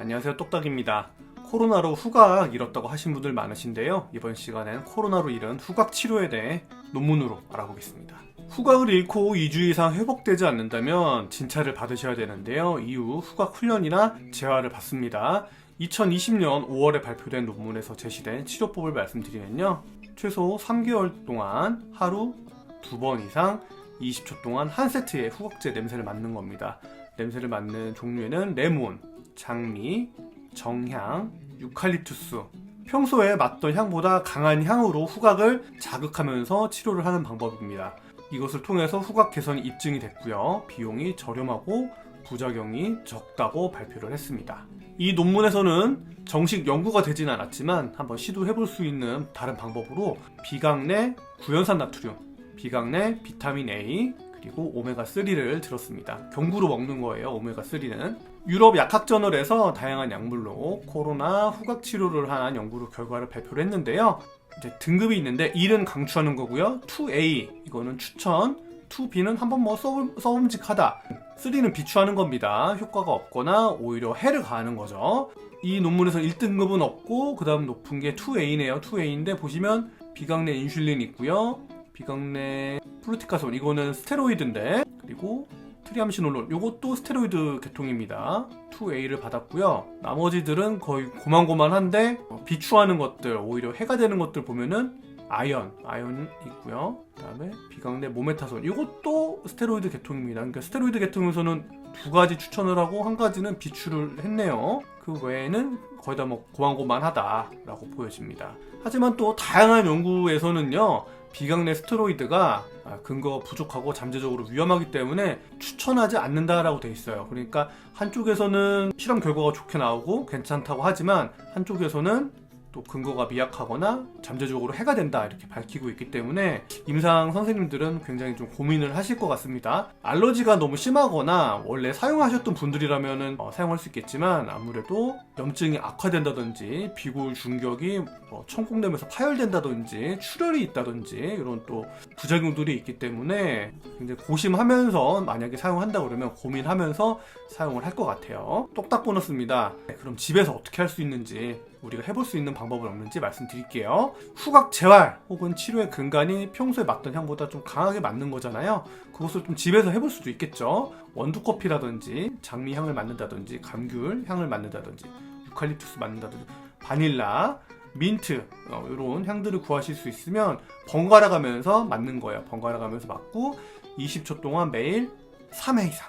안녕하세요 똑딱입니다. 코로나로 후각 잃었다고 하신 분들 많으신데요. 이번 시간엔 코로나로 잃은 후각 치료에 대해 논문으로 알아보겠습니다. 후각을 잃고 2주 이상 회복되지 않는다면 진찰을 받으셔야 되는데요. 이후 후각 훈련이나 재활을 받습니다. 2020년 5월에 발표된 논문에서 제시된 치료법을 말씀드리면요. 최소 3개월 동안 하루 두번 이상 20초 동안 한 세트의 후각제 냄새를 맡는 겁니다. 냄새를 맡는 종류에는 레몬, 장미, 정향, 유칼립투스. 평소에 맡던 향보다 강한 향으로 후각을 자극하면서 치료를 하는 방법입니다. 이것을 통해서 후각 개선이 입증이 됐고요. 비용이 저렴하고 부작용이 적다고 발표를 했습니다. 이 논문에서는 정식 연구가 되진 않았지만 한번 시도해 볼 수 있는 다른 방법으로 비강 내 구연산 나트륨, 비강 내 비타민 A, 그리고 오메가3를 들었습니다. 경구로 먹는 거예요, 오메가3는. 유럽 약학저널에서 다양한 약물로 코로나 후각 치료를 한 연구로 결과를 발표를 했는데요. 이제 등급이 있는데 1은 강추하는 거고요. 2A 이거는 추천, 2B는 한번 뭐 써볼, 써봄직하다. 3는 비추하는 겁니다. 효과가 없거나 오히려 해를 가하는 거죠. 이 논문에서 1등급은 없고 그 다음 높은 게 2A네요. 2A인데 보시면 비강내 인슐린 있고요. 비강내 프루티카손 이거는 스테로이드인데 그리고 트리암시놀론 요것도 스테로이드 계통입니다. 2A를 받았고요. 나머지들은 거의 고만고만한데 어, 비추하는 것들 오히려 해가 되는 것들 보면은 아연, 아연 있고요. 그다음에 비강내 모메타손 이것도 스테로이드 계통입니다. 그러니까 스테로이드 계통에서는 두 가지 추천을 하고 한 가지는 비추를 했네요. 그 외에는 거의 다 뭐 고만고만하다라고 보여집니다. 하지만 또 다양한 연구에서는요. 비강내 스테로이드가 아, 근거가 부족하고 잠재적으로 위험하기 때문에 추천하지 않는다라고 돼 있어요. 그러니까 한쪽에서는 실험 결과가 좋게 나오고 괜찮다고 하지만 한쪽에서는 또 근거가 미약하거나 잠재적으로 해가 된다 이렇게 밝히고 있기 때문에 임상 선생님들은 굉장히 좀 고민을 하실 것 같습니다. 알러지가 너무 심하거나 원래 사용하셨던 분들이라면 어, 사용할 수 있겠지만 아무래도 염증이 악화된다든지 비골 중격이 뭐 청공dem에서 파열된다든지 출혈이 있다든지 이런 또 부작용들이 있기 때문에 굉장히 고심하면서 만약에 사용한다 그러면 고민하면서 사용을 할 것 같아요. 똑딱 보너스입니다. 네, 그럼 집에서 어떻게 할 수 있는지 우리가 해볼 수 있는 방법은 없는지 말씀드릴게요. 후각 재활 혹은 치료의 근간이 평소에 맡던 향보다 좀 강하게 맡는 거잖아요. 그것을 좀 집에서 해볼 수도 있겠죠. 원두커피라든지 장미 향을 맡는다든지 감귤 향을 맡는다든지 유칼립투스 맡는다든지 바닐라 민트 어, 이런 향들을 구하실 수 있으면 번갈아 가면서 맡는 거예요. 번갈아 가면서 맡고 20초 동안 매일 3회 이상.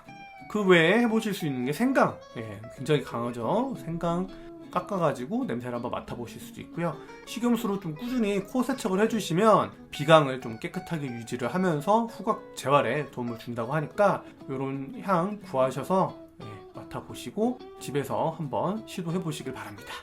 그 외에 해보실 수 있는 게 생강. 예, 굉장히 강하죠. 생강 깎아가지고 냄새를 한번 맡아보실 수도 있고요. 식염수로 좀 꾸준히 코 세척을 해주시면 비강을 좀 깨끗하게 유지를 하면서 후각 재활에 도움을 준다고 하니까 이런 향 구하셔서 예, 맡아보시고 집에서 한번 시도해 보시길 바랍니다.